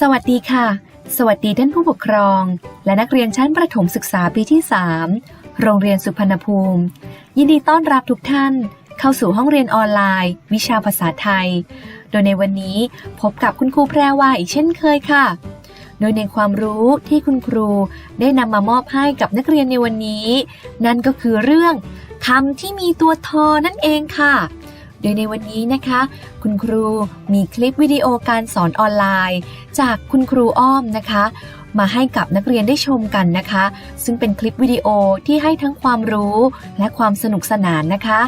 สวัสดีค่ะ สวัสดีท่านผู้ปกครอง และนักเรียนชั้นประถมศึกษาปีที่ 3 โรงเรียนสุพรรณภูมิ ยินดีต้อนรับทุกท่าน เข้าสู่ห้องเรียนออนไลน์ วิชาภาษาไทย โดยในวันนี้พบกับคุณครูแพรวาอีกเช่นเคยค่ะ โดยในความรู้ที่คุณครูได้นำมามอบให้กับนักเรียนในวันนี้ นั่นก็คือเรื่องคำที่มีตัวทอนั่นเองค่ะ โดยในวันนี้นะคะ คุณครูมีคลิปวิดีโอการสอนออนไลน์ จากคุณครูอ้อมนะคะ มาให้กับนักเรียนได้ชมกันนะคะ ซึ่งเป็นคลิปวิดีโอที่ให้ทั้งความรู้และความสนุกสนานนะคะ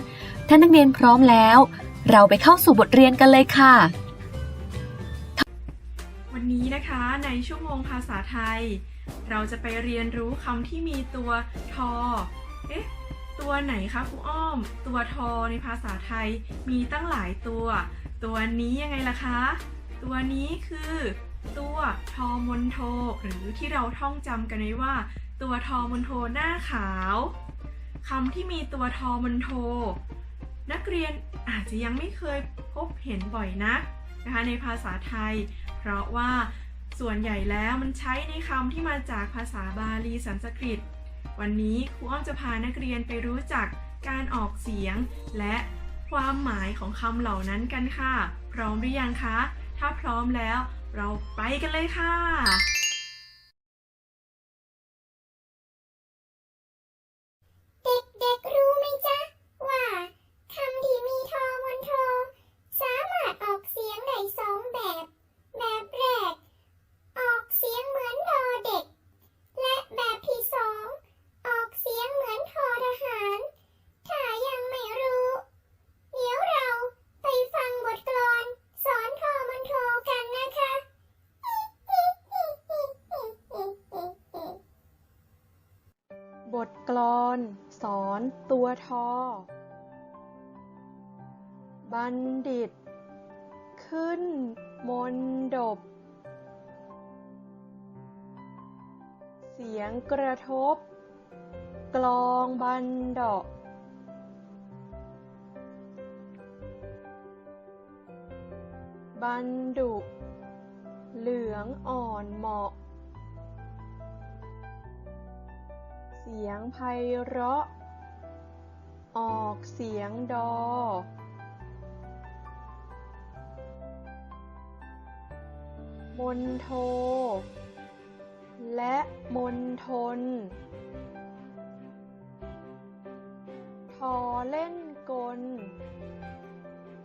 ถ้านักเรียนพร้อมแล้ว เราไปเข้าสู่บทเรียนกันเลยค่ะ วันนี้นะคะในชั่วโมงภาษาไทย เราจะไปเรียนรู้คำที่มีตัวทอเอ๊ะ ตัวไหนคะครูอ้อม ตัวทอในภาษาไทยมีตั้งหลายตัว ตัวนี้ยังไงล่ะคะ ตัวนี้คือ ตัวทอมนโท หรือที่เราท่องจำกันไว้ว่า ตัวทอมนโทหน้าขาวคำที่มีตัวทอมนโท นักเรียนอาจจะยังไม่เคยพบเห็นบ่อยนักนะคะในภาษาไทย เพราะว่าส่วนใหญ่แล้วมันใช้ในคำที่มาจากภาษาบาลีสันสกฤต วันนี้ครูอ้อมจะพานักเรียนไปรู้จักการออกเสียง และความหมายของคำเหล่านั้นกันค่ะ พร้อมหรือยังคะ ถ้าพร้อมแล้ว เราไปกันเลยค่ะ ตัวทอ บัณฑิต ขึ้นมนดบ เสียงกระทบ กลองบันดาะบันดุ เหลืองอ่อนเหมาะ เสียงไพเราะ ออกเสียงดอ มนโท และมนทน ทอเล่นกล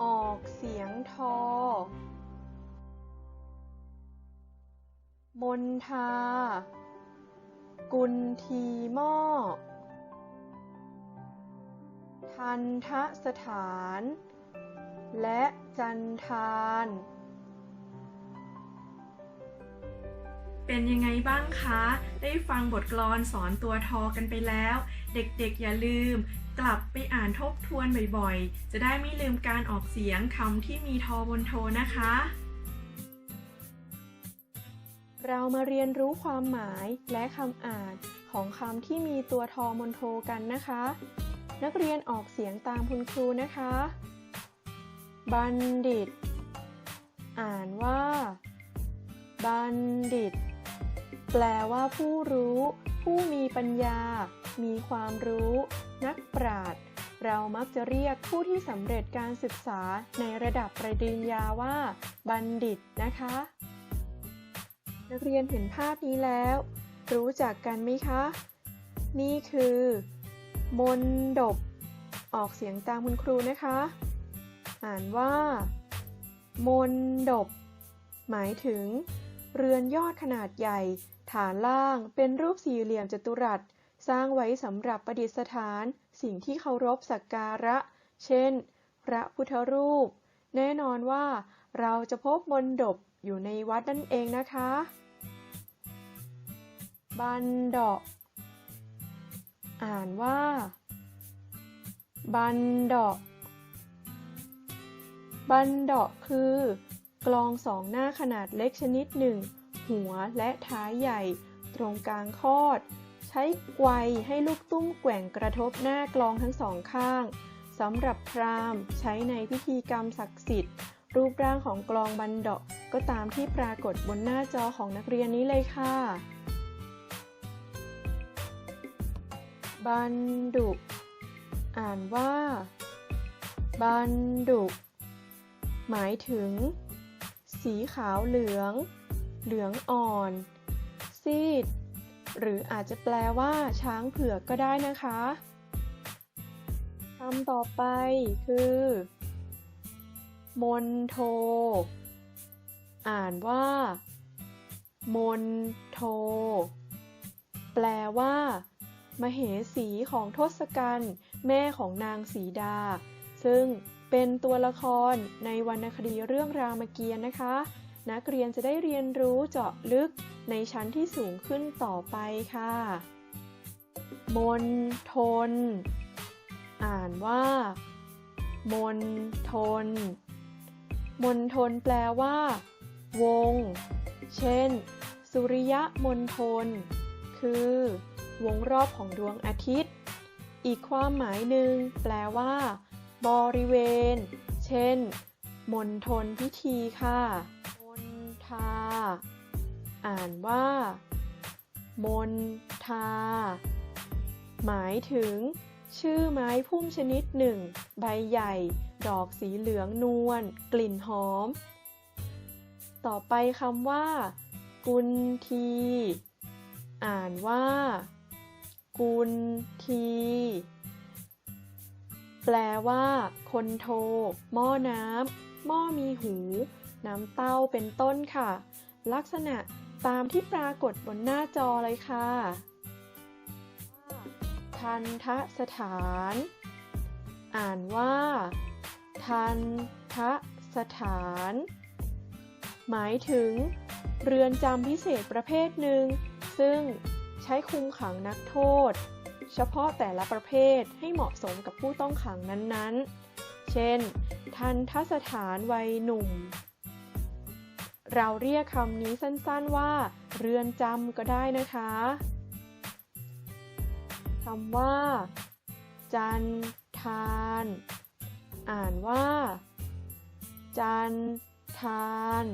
ออกเสียงทอ มนทา กุลทีหม้อ ทันทะสถาน และจันทาน เป็นยังไงบ้างคะ ได้ฟังบทกลอนสอนตัวทอกันไปแล้ว เด็กๆอย่าลืม กลับไปอ่านทบทวนบ่อยๆ จะได้ไม่ลืมการออกเสียงคำที่มีทอบนโทนะคะ เรามาเรียนรู้ความหมายและคำอ่านของคำที่มีตัวทอมนโทกันนะคะ นักเรียนออกเสียงตามคุณครูนะคะ บัณฑิต อ่านว่า บัณฑิต แปลว่าผู้รู้ ผู้มีปัญญา มีความรู้ นักปราชญ์เรามักจะเรียกผู้ที่สำเร็จการศึกษาในระดับปริญญาว่า บัณฑิตนะคะ นักเรียนเห็นภาพนี้แล้ว รู้จักกันไหมคะ นี่คือ มนดบ ออกเสียงตามคุณครูนะคะ อ่านว่า มนดบ หมายถึง เรือนยอดขนาดใหญ่ ฐานล่างเป็นรูปสี่เหลี่ยมจัตุรัส สร้างไว้สำหรับประดิษฐาน สิ่งที่เคารพสักการะ เช่น พระพุทธรูป แน่นอนว่าเราจะพบมนดบอยู่ในวัดนั่นเองนะคะ บันดาะ อ่านว่า บันดาะบันดาะคือกลองสองหน้าขนาดเล็กชนิดหนึ่ง หัวและท้ายใหญ่ ตรงกลางคอด ใช้ไกวให้ลูกตุ้มแกว่งกระทบหน้ากลองทั้งสองข้างสำหรับพราหมณ์ใช้ในพิธีกรรมศักดิ์สิทธิ์ รูปร่างของกลองบันดาะก็ตามที่ปรากฏบนหน้าจอของนักเรียนนี้เลยค่ะ บันดุอ่านว่า บันดุหมายถึง สีขาวเหลือง เหลืองอ่อน ซีด หรืออาจจะแปลว่าช้างเผือกก็ได้นะคะคำต่อไปคือ มนโท อ่านว่า มนโท แปลว่า มเหสีของทศกัณฐ์แม่ของนางสีดา ซึ่งเป็นตัวละครในวรรณคดีเรื่องรามเกียรติ์นะคะ นักเรียนจะได้เรียนรู้เจาะลึกในชั้นที่สูงขึ้นต่อไปค่ะ มนทน อ่านว่า มนทน มนทนแปลว่า วง เช่น สุริยมนทน คือ วงรอบของดวงอาทิตย์ อีกความหมายหนึ่งแปลว่า บริเวณ เช่น มณฑลพิธีค่ะ มนทา อ่านว่า มนทา หมายถึง ชื่อไม้พุ่มชนิดหนึ่ง ใบใหญ่ ดอกสีเหลืองนวล กลิ่นหอม ต่อไปคำว่า กุนที อ่านว่า กุนที แปลว่า คนโท หม้อน้ำหม้อมีหู น้ำเต้าเป็นต้นค่ะ ลักษณะตามที่ปรากฏบนหน้าจอเลยค่ะ ทันทะสถาน อ่านว่า ทันทะสถาน หมายถึง เรือนจำพิเศษประเภทหนึ่ง ซึ่ง ใช้คุมขังนักโทษ เฉพาะแต่ละประเภทให้เหมาะสมกับผู้ต้องขังนั้นๆ เช่น ทันทสถานวัยหนุ่ม เราเรียกคำนี้สั้นๆว่า เรือนจำก็ได้นะคะคำว่า จันทาน อ่านว่า จันทาน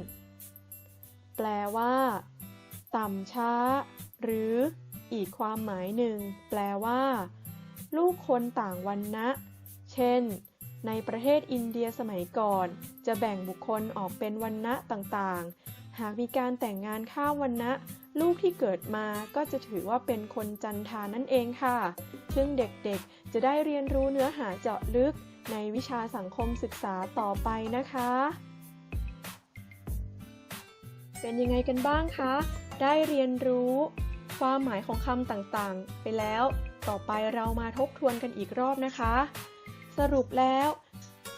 แปลว่า ต่ำช้า หรืออีกความหมายหนึ่ง แปลว่า ลูกคนต่างวันนะ เช่น ในประเทศอินเดียสมัยก่อน จะแบ่งบุคคลออกเป็นวันนะต่างๆ หากมีการแต่งงานข้ามวันนะลูกที่เกิดมาก็จะถือว่าเป็นคนจันทานั่นเองค่ะ ซึ่งเด็กๆ จะได้เรียนรู้เนื้อหาเจาะลึกในวิชาสังคมศึกษาต่อไปนะคะ เป็นยังไงกันบ้างคะ ได้เรียนรู้ ความหมายของคำต่างๆ ไปแล้ว ต่อไปเรามาทบทวนกันอีกรอบนะคะ สรุปแล้ว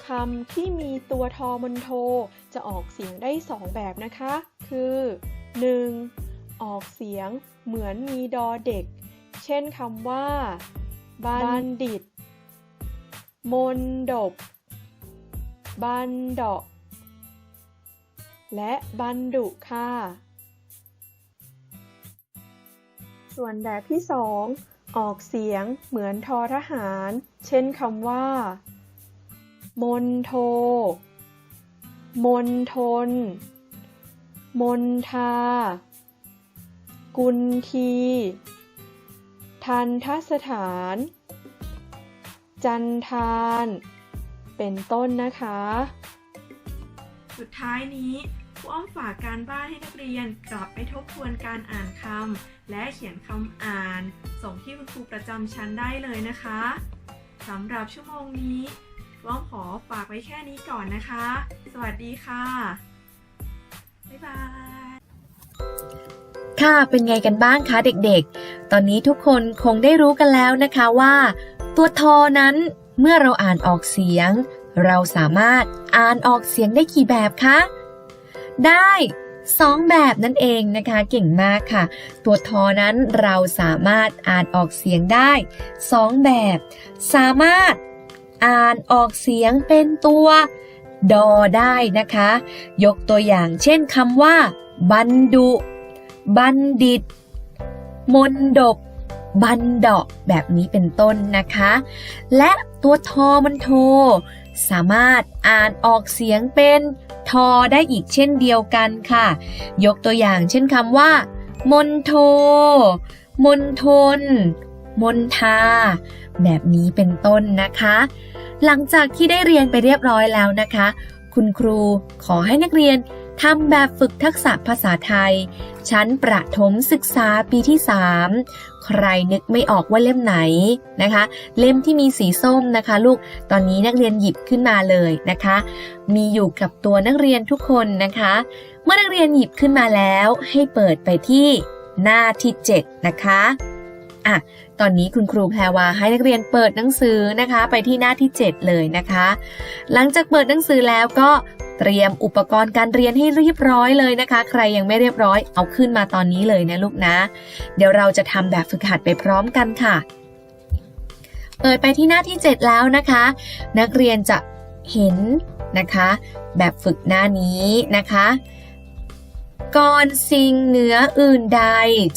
คำที่มีตัวทอมนโท จะออกเสียงได้2แบบนะคะ คือ 1. ออกเสียงเหมือนมีดอเด็ก เช่นคำว่า บัณฑิต มนดบ บันดาะและบันดุค่ะ ส่วนแบบที่สองออกเสียงเหมือนทอทหาร เช่นคำว่า มนโท มนทน มนทา กุนที ทันทสถาน จันทาน เป็นต้นนะคะ สุดท้ายนี้ครูอ้อมฝากการบ้านให้นักเรียนกลับไปทบทวนการอ่านคำ และเขียนคำอ่าน ส่งที่คุณครูประจำชั้นได้เลยนะคะสำหรับชั่วโมงนี้ร้อมขอฝากไว้แค่นี้ก่อนนะคะ สวัสดีค่ะ บ๊ายบาย ค่ะ เป็นไงกันบ้างคะเด็กๆ ตอนนี้ทุกคนคงได้รู้กันแล้วนะคะว่า ตัวทอนั้นเมื่อเราอ่านออกเสียง เราสามารถอ่านออกเสียงได้กี่แบบคะ ได้ สองแบบนั่นเองนะคะ เก่งมากค่ะ ตัวทอนั้นเราสามารถอ่านออกเสียงได้สองแบบ สามารถอ่านออกเสียงเป็นตัวดอได้นะคะ ยกตัวอย่างเช่นคำว่า บันดุ บัณฑิต มนดบ บันดาะแบบนี้เป็นต้นนะคะ และตัวทอมันโท สามารถอ่านออกเสียงเป็นทอได้อีกเช่นเดียวกันค่ะ ยกตัวอย่างเช่นคำว่ามนโท มนทน มนทา แบบนี้เป็นต้นนะคะ หลังจากที่ได้เรียนไปเรียบร้อยแล้วนะคะ คุณครูขอให้นักเรียนทำแบบฝึกทักษะภาษาไทย ชั้นประถมศึกษาปีที่ 3 ใครนึกไม่ออกว่าเล่มไหนนะคะ เล่มที่มีสีส้มนะคะ ลูกตอนนี้นักเรียนหยิบขึ้นมาเลยนะคะ มีอยู่กับตัวนักเรียนทุกคนนะคะ เมื่อนักเรียนหยิบขึ้นมาแล้ว ให้เปิดไปที่หน้าที่ 7 นะคะอะตอนนี้คุณครูแพรวาให้นักเรียนเปิดหนังสือนะคะ ไปที่หน้าที่ 7 เลยนะคะ หลังจากเปิดหนังสือแล้วก็ เตรียมอุปกรณ์การเรียนให้เรียบร้อยเลยนะคะ ใครยังไม่เรียบร้อยเอาขึ้นมาตอนนี้เลยนะลูกนะ เดี๋ยวเราจะทำแบบฝึกหัดไปพร้อมกันค่ะ เปิดไปที่หน้าที่ 7 แล้วนะคะ นักเรียนจะเห็นนะคะ แบบฝึกหน้านี้นะคะก่อนสิ่งเหนืออื่นใด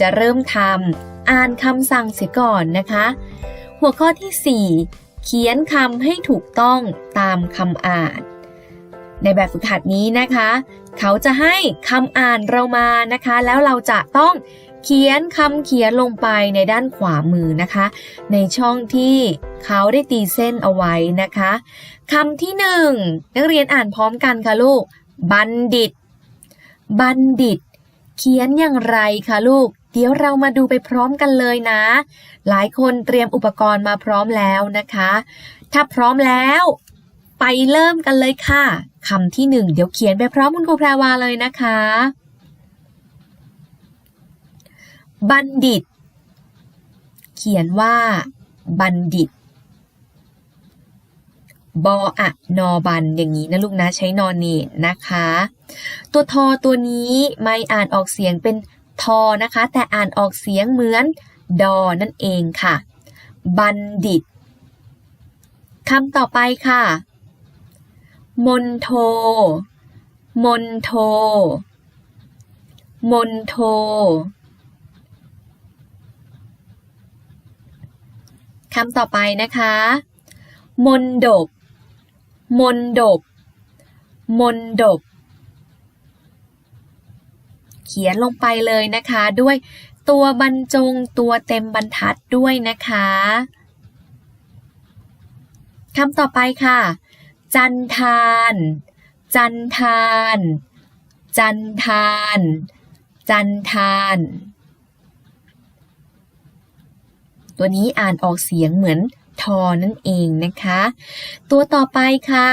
จะเริ่มทำอ่านคำสั่งเสียก่อนนะคะ หัวข้อที่ 4 เขียนคำให้ถูกต้องตามคำอ่าน ในแบบฝึกหัดนี้นะคะ เขาจะให้คำอ่านเรามานะคะ แล้วเราจะต้องเขียนคำเขียนลงไปในด้านขวามือนะคะ ในช่องที่เขาได้ตีเส้นเอาไว้นะคะคำที่หนึ่งนักเรียนอ่านพร้อมกันค่ะลูก บัณฑิต บัณฑิต เขียนอย่างไรคะลูก เดี๋ยวเรามาดูไปพร้อมกันเลยนะ หลายคนเตรียมอุปกรณ์มาพร้อมแล้วนะคะ ถ้าพร้อมแล้ว ไปเริ่มกันเลยค่ะ คำที่หนึ่งเดี๋ยวเขียนไปพร้อมคุณครูแพรวาเลยนะคะ บัณฑิต เขียนว่า บัณฑิต บออะนอบันอย่างนี้นะลูกนะใช้นอนเนนนะคะ ตัวทอตัวนี้ไม่อ่านออกเสียงเป็นทอนะคะ แต่อ่านออกเสียงเหมือนดอนั่นเองค่ะ บัณฑิตคำต่อไปค่ะ มนโท มนโท มนโท คำต่อไปนะคะ มนดบ มนดบ มนดบ เขียนลงไปเลยนะคะด้วยตัวบรรจงตัวเต็มบรรทัดด้วยนะคะคำต่อไปค่ะ จันทาน จันทาน จันทาน จันทาน ตัวนี้อ่านออกเสียงเหมือนทอนั่นเองนะคะ ตัวต่อไปค่ะ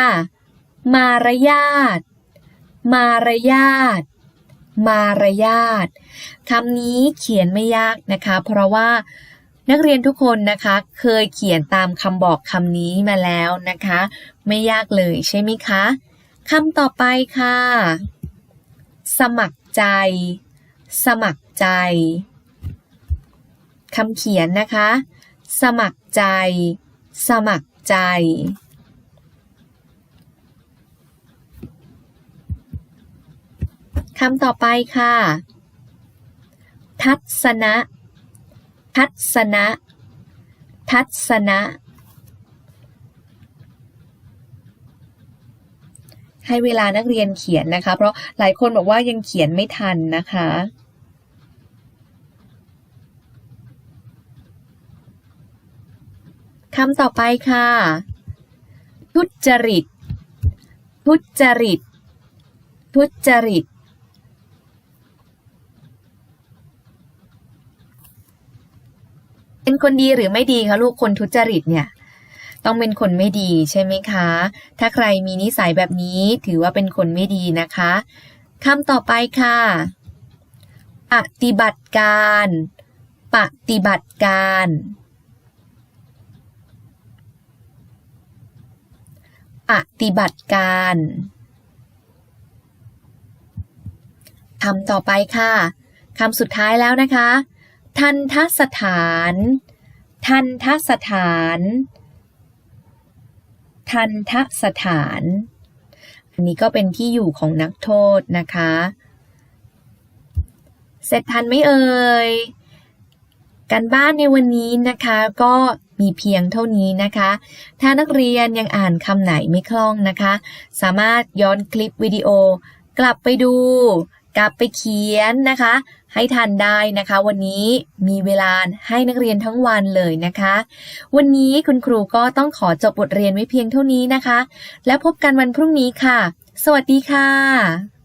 มารยาท มารยาท มารยาทคำนี้เขียนไม่ยากนะคะ เพราะว่า นักเรียนทุกคนนะคะ เคยเขียนตามคำบอกคำนี้มาแล้วนะคะ ไม่ยากเลยใช่ไหมคะคำต่อไปค่ะ สมัครใจ สมัครใจคำเขียนนะคะ สมัครใจ สมัครใจ คำต่อไปค่ะ ทัศนะ ทัศนะ ทัศนะ ให้เวลานักเรียนเขียนนะคะ เพราะหลายคนบอกว่ายังเขียนไม่ทันนะคะคำต่อไปค่ะ ทุจริต ทุจริต ทุจริต เป็นคนดีหรือไม่ดีคะลูกคนทุจริตเนี่ย ต้องเป็นคนไม่ดีใช่ไหมคะ ถ้าใครมีนิสัยแบบนี้ถือว่าเป็นคนไม่ดีนะคะคำต่อไปค่ะ ปฏิบัติการ ปฏิบัติการ ปฏิบัติการคำต่อไปค่ะคำสุดท้ายแล้วนะคะ ทันทสถาน ทันทสถาน ทันทสถาน อันนี้ก็เป็นที่อยู่ของนักโทษนะคะ เสร็จทันไหมเอ่ย การบ้านในวันนี้นะคะก็มีเพียงเท่านี้นะคะ ถ้านักเรียนยังอ่านคำไหนไม่คล่องนะคะ สามารถย้อนคลิปวิดีโอกลับไปดู กลับไปเขียนนะคะ ให้ทันได้นะคะ วันนี้มีเวลาให้นักเรียนทั้งวันเลยนะคะ วันนี้คุณครูก็ต้องขอจบบทเรียนไว้เพียงเท่านี้นะคะ แล้วพบกันวันพรุ่งนี้ค่ะ สวัสดีค่ะ